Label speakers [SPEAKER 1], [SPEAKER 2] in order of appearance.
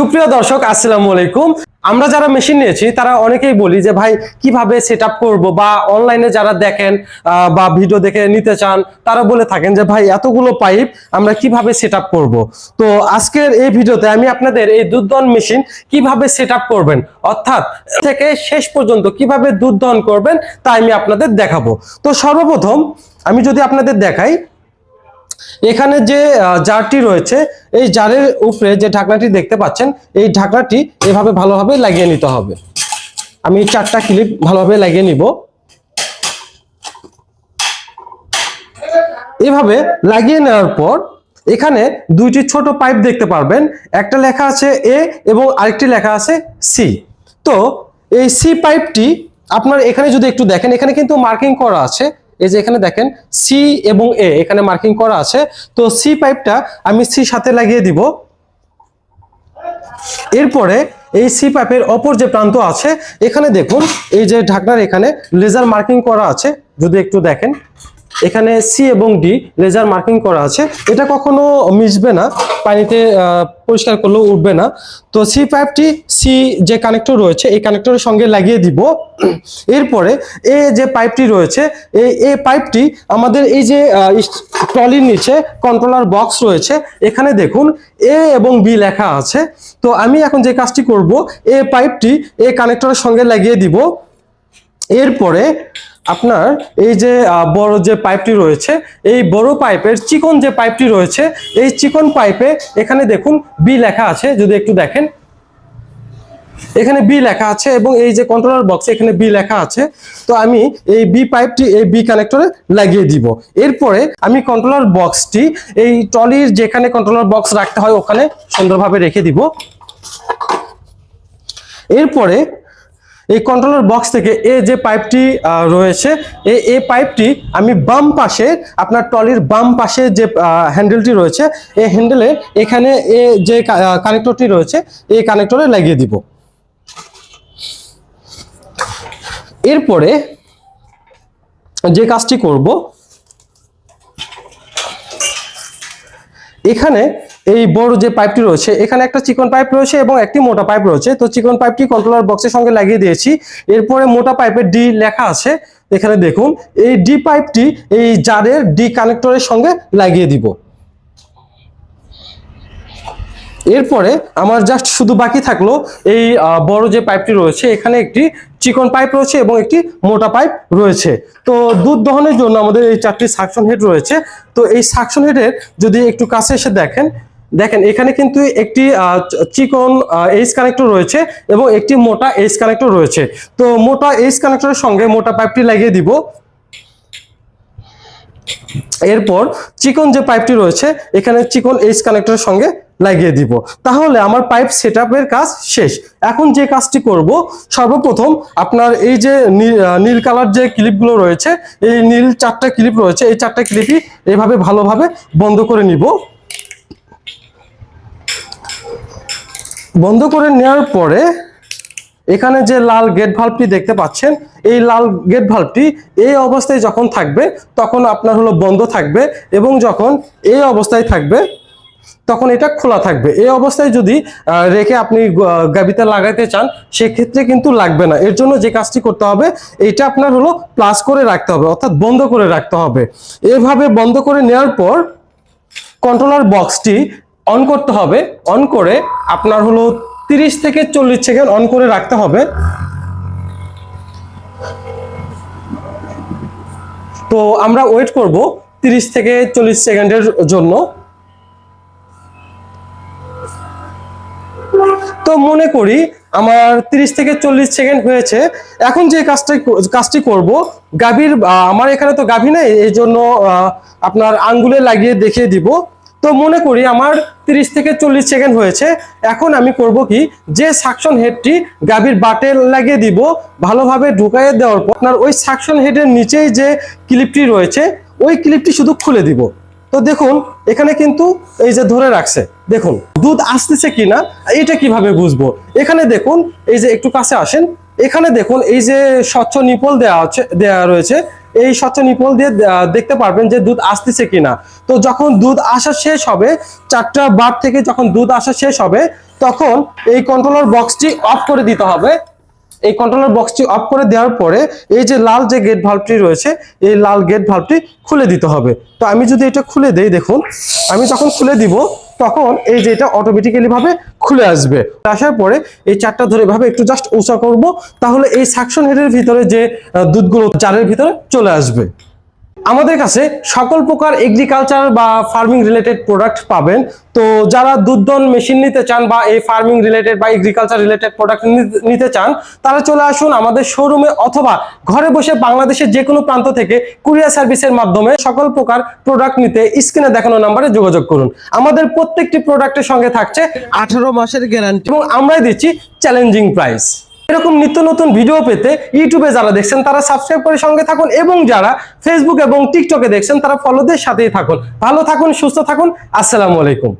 [SPEAKER 1] সুপ্রিয় দর্শক, আসসালামু আলাইকুম। আমরা যারা মেশিন নিয়েছি, তারা অনেকেই বলি যে, ভাই, কীভাবে সেট আপ করব? বা অনলাইনে যারা দেখেন বা ভিডিও দেখে নিতে চান, তারা বলে থাকেন যে, ভাই, এতগুলো পাইপ আমরা কীভাবে সেট আপ করব? তো আজকের এই ভিডিওতে আমি আপনাদের এই দুধ মেশিন কীভাবে সেট আপ করবেন, অর্থাৎ থেকে শেষ পর্যন্ত কীভাবে দুধ দহন করবেন, তা আমি আপনাদের দেখাবো। তো সর্বপ্রথম আমি যদি আপনাদের দেখাই এখানে যে জারটি রয়েছে, এই জারের উপরে যে ঢাকনাটি দেখতে পাচ্ছেন, এই ঢাকনাটি এভাবে ভালোভাবে লাগিয়ে নিতে হবে। আমি চারটা ক্লিপ ভালোভাবে লাগিয়ে নিব। এভাবে লাগিয়ে নেওয়ার পর, এখানে দুইটি ছোট পাইপ দেখতে পারবেন। একটা লেখা আছে এ এবং আরেকটি লেখা আছে সি। তো, এই সি পাইপটি আপনার এখানে যদি একটু দেখেন, এখানে কিন্তু মার্কিং করা আছে। এই যে এখানে দেখেন সি এবং এ এখানে মার্কিং করা আছে। তো সি পাইপটা আমি সি সাথে লাগিয়ে দিব। এরপরে এই সি পাইপের অপর যে প্রান্ত আছে, এখানে দেখুন, এই যে ঢাকনার এখানে লেজার মার্কিং করা আছে। যদি একটু দেখেন। এখানে সি এবং ডি লেজার মার্কিং করা আছে। এটা কখনো মিশবে না, পানিতে পরিষ্কার করলেও উঠবে না। তো সি পাইপটি সি যে কানেক্টর রয়েছে, এই কানেক্টরের সঙ্গে লাগিয়ে দিব। এরপরে এ যে পাইপটি রয়েছে, এই এ পাইপটি আমাদের এই যে ট্রলির নিচে কন্ট্রোলার বক্স রয়েছে, এখানে দেখুন এ এবং বি লেখা আছে। তো আমি এখন যে কাজটি করব, এ পাইপটি এ কানেক্টরের সঙ্গে লাগিয়ে দিব। এরপরে আপনার এই যে বড় যে পাইপটি রয়েছে, এই বড় পাইপের চিকন যে পাইপটি রয়েছে, এই চিকন পাইপে এখানে দেখুন বি লেখা আছে, যদি একটু দেখেন। এখানে বি লেখা আছে এবং এই যে কন্ট্রোলার বক্স এখানে বি লেখা আছে। তো আমি এই বি পাইপটি এই বি কানেক্টরে লাগিয়ে দিব। এরপরে আমি কন্ট্রোলার বক্সটি এই ট্রলির যেখানে কন্ট্রোলার বক্স রাখতে হয়, ওখানে সুন্দরভাবে রেখে দিব। এরপরে এই কন্ট্রোলার বক্স থেকে এ যে পাইপটি রয়েছে, এই এ পাইপটি আমি বাম পাশে আপনার ট্রলির বাম পাশে যে হ্যান্ডেলটি রয়েছে, এই হ্যান্ডেলে এখানে এ যে কানেক্টরটি রয়েছে, এই কানেক্টরে লাগিয়ে দিব। এরপরে যে কাজটি করব, এখানে এই বড় যে পাইপটি রয়েছে, এখানে একটা চিকন পাইপ রয়েছে এবং একটি মোটা পাইপ রয়েছে। তো চিকন পাইপটি কন্ট্রোলার বক্সের সঙ্গে লাগিয়ে দিয়েছি। এরপরে মোটা পাইপের ডি লেখা আছে, এখানে দেখুন, এই ডি পাইপটি এই জারের ডি কানেক্টরের সঙ্গে লাগিয়ে দিব। এরপরে আমার জাস্ট শুধু বাকি থাকল এই বড় যে পাইপটি রয়েছে, এখানে একটি চিকন পাইপ রয়েছে এবং একটি মোটা পাইপ রয়েছে। তো দুধ দহনের জন্য আমাদের এই চারটি সাকশন হেড রয়েছে। তো এই সাকশন হেডের যদি একটু কাছে এসে দেখেন দেখেন, এখানে কিন্তু একটি চিকন এইচ কানেক্টর রয়েছে এবং একটি মোটা এইচ কানেক্টর রয়েছে। তো মোটা এইচ কানেক্টরের সঙ্গে মোটা পাইপটি লাগিয়ে দিব। এরপর চিকন যে পাইপটি রয়েছে, এখানে চিকন এইচ কানেক্টরের সঙ্গে লাগিয়ে দিব। তাহলে আমার পাইপ সেটআপের কাজ শেষ। এখন যে কাজটি করব, সর্বপ্রথম আপনার এই যে নীল কালার যে ক্লিপগুলো রয়েছে, এই নীল চারটা ক্লিপ রয়েছে, এই চারটা ক্লিপই এভাবে ভালোভাবে বন্ধ করে নিব। বন্ধ করে নেওয়ার পরে এখানে যে লাল গেট ভাল্বটি দেখতে পাচ্ছেন, এই লাল গেট ভাল্বটি এই অবস্থায় যখন থাকবে, তখন আপনার হলো বন্ধ থাকবে এবং যখন এই অবস্থায় থাকবে, তখন এটা খোলা থাকবে। এই অবস্থায় যদি রেখে আপনি গাবিতে লাগাইতে চান, সেক্ষেত্রে কিন্তু লাগবে না। এর জন্য যে কাজটি করতে হবে এটা আপনার হলো প্লাস করে রাখতে হবে, অর্থাৎ বন্ধ করে রাখতে হবে। এভাবে বন্ধ করে নেওয়ার পর কন্ট্রোলার বক্সটি অন করতে হবে অন করে আপনার হলো তিরিশ থেকে চল্লিশ সেকেন্ড অন করে রাখতে হবে। তো আমরা ওয়েট করব তিরিশ থেকে চল্লিশ সেকেন্ডের জন্য। তো মনে করি আমার 30 থেকে চল্লিশ সেকেন্ড হয়েছে। এখন যে কাজটা কাজটি করব, গাভীর আমার এখানে তো গাভী নেই, এই জন্য আপনার আঙ্গুলে লাগিয়ে দেখিয়ে দিব। তো মনে করি আমার 30 থেকে চল্লিশ সেকেন্ড হয়েছে। এখন আমি করব কি, যে সাকশন হেডটি গাভীর বাটে লাগিয়ে দিব, ভালোভাবে ঢুকাইয়ে দেওয়ার পর আপনার ওই সাকশন হেডের নিচেই যে ক্লিপটি রয়েছে, ওই ক্লিপটি শুধু খুলে দিব। তো দেখুন, এখানে কিন্তু এই যে ধরে রাখছে, দেখুন, দুধ আসতেছে কিনা, এটা কীভাবে বুঝব? এখানে দেখুন, এই যে একটু কাছে আসেন, এখানে দেখুন, এই যে স্বচ্ছ নিপল দেওয়া আছে দেওয়া রয়েছে এই স্বচ্ছ নিপল দিয়ে দেখতে পারবেন যে দুধ আসতেছে কিনা। তো যখন দুধ আসা শেষ হবে, চারটা বার থেকে যখন দুধ আসা শেষ হবে, তখন এই কন্ট্রোলার বক্সটি অফ করে দিতে হবে। এই কন্ট্রোলার বক্সটি অফ করে দেওয়ার পরে এই যে লাল যে গেট ভাল্বটি রয়েছে, এই লাল গেট ভাল্বটি খুলে দিতে হবে। তো আমি যদি এটা খুলে দেই, দেখুন, আমি যখন খুলে দিব, তখন এই যে এটা অটোমেটিক্যালি ভাবে খুলে আসবে। আসার পরে এই চারটা ধরে ভাবে একটু জাস্ট উঁচা করব, তাহলে এই সাকশন হেডের ভিতরে যে দুধগুলো চারের ভিতরে চলে আসবে। আমাদের কাছে সকল প্রকার এগ্রিকালচার বা ফার্মিং রিলেটেড প্রোডাক্ট পাবেন। তো যারা দুধ দহন মেশিন নিতে চান বা এই ফার্মিং রিলেটেড বা এগ্রিকালচার রিলেটেড প্রোডাক্ট নিতে চান, তারা চলে আসুন আমাদের শোরুমে অথবা ঘরে বসে বাংলাদেশের যে কোনো প্রান্ত থেকে কুরিয়ার সার্ভিসের মাধ্যমে সকল প্রকার প্রোডাক্ট নিতে স্ক্রিনে দেখানো নাম্বারে যোগাযোগ করুন। আমাদের প্রত্যেকটি প্রোডাক্টের সঙ্গে থাকছে আঠারো মাসের গ্যারান্টি এবং আমরাই দিচ্ছি চ্যালেঞ্জিং প্রাইস এরকম নিত্য নতুন ভিডিও পেতে ইউটিউবে যারা দেখছেন, তারা সাবস্ক্রাইব করে সঙ্গে থাকুন এবং যারা ফেসবুক এবং টিকটকে দেখছেন, তারা ফলোদের সাথেই থাকুন। ভালো থাকুন, সুস্থ থাকুন। আসসালামু আলাইকুম।